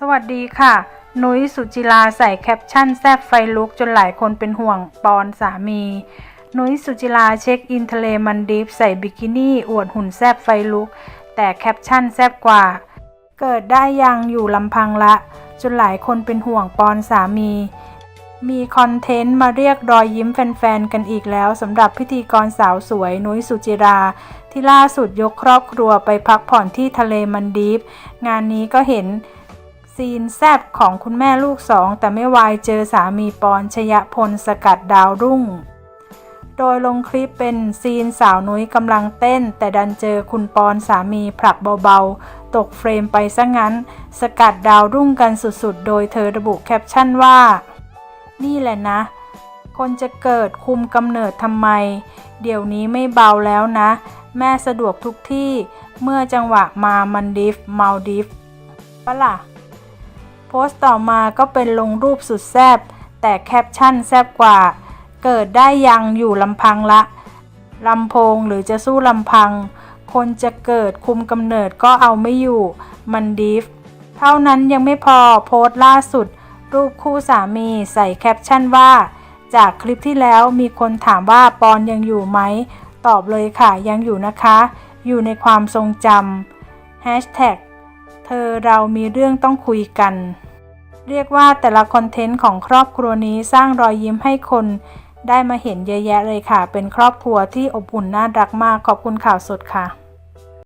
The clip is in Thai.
สวัสดีค่ะ นุ้ยสุจิราใส่แคปชั่นแซบไฟลุกจนหลายคนเป็นห่วงปอนสามี นุ้ยสุจิราเช็คอินทะเลมันดีฟใส่บิกินี่อวดหุ่นแซบไฟลุก แต่แคปชั่นแซบกว่า เกิดได้ยังอยู่ลำพังละ จนหลายคนเป็นห่วงปอนสามี มีคอนเทนต์มาเรียกรอยยิ้มแฟนๆกันอีกแล้วสำหรับพิธีกรสาวสวยนุ้ยสุจิราที่ล่าสุดยกครอบครัวไปพักผ่อนที่ทะเลมันดีฟงานนี้ก็เห็น ซีนแซบของคุณแม่ลูกสอง แต่ไม่วายเจอสามีปอนชยพลสกัดดาวรุ่ง โดยลงคลิปเป็นซีนสาวนุ้ยกำลังเต้น แต่ดันเจอคุณปอนสามีผลักเบาๆ ตกเฟรมไปซะงั้น สกัดดาวรุ่งกันสุดๆ โดยเธอระบุแคปชั่นว่า นี่แหละนะ คนจะเกิดคุมกำเนิดทำไม เดี๋ยวนี้ไม่เบาแล้วนะ แม่สะดวกทุกที่ เมื่อจังหวะมามันดิฟเมาดิฟปะล่ะ พสต์ต่อมาก็เป็นลงรูปสุดแซบแต่แคปชั่นแซบกว่า เกิดได้ยังอยู่ลำพังละลำโพงหรือจะสู้ลำพัง คนจะเกิดคุมกำเนิดก็เอาไม่อยู่ มันดิฟเท่านั้นยังไม่พอโพสต์ล่าสุด รูปคู่สามีใส่แคปชั่นว่า จากคลิปที่แล้วมีคนถามว่าปอนยังอยู่ไหม ตอบเลยค่ะยังอยู่นะคะ อยู่ในความทรงจำ Hashtag เธอเรามีเรื่องต้องคุยกัน เรียกว่าแต่ละคอนเทนต์ของครอบครัวนี้สร้างรอยยิ้มให้คน ได้มาเห็นเยอะแยะเลยค่ะ เป็นครอบครัวที่อบอุ่นน่ารักมากขอบคุณข่าวสดค่ะ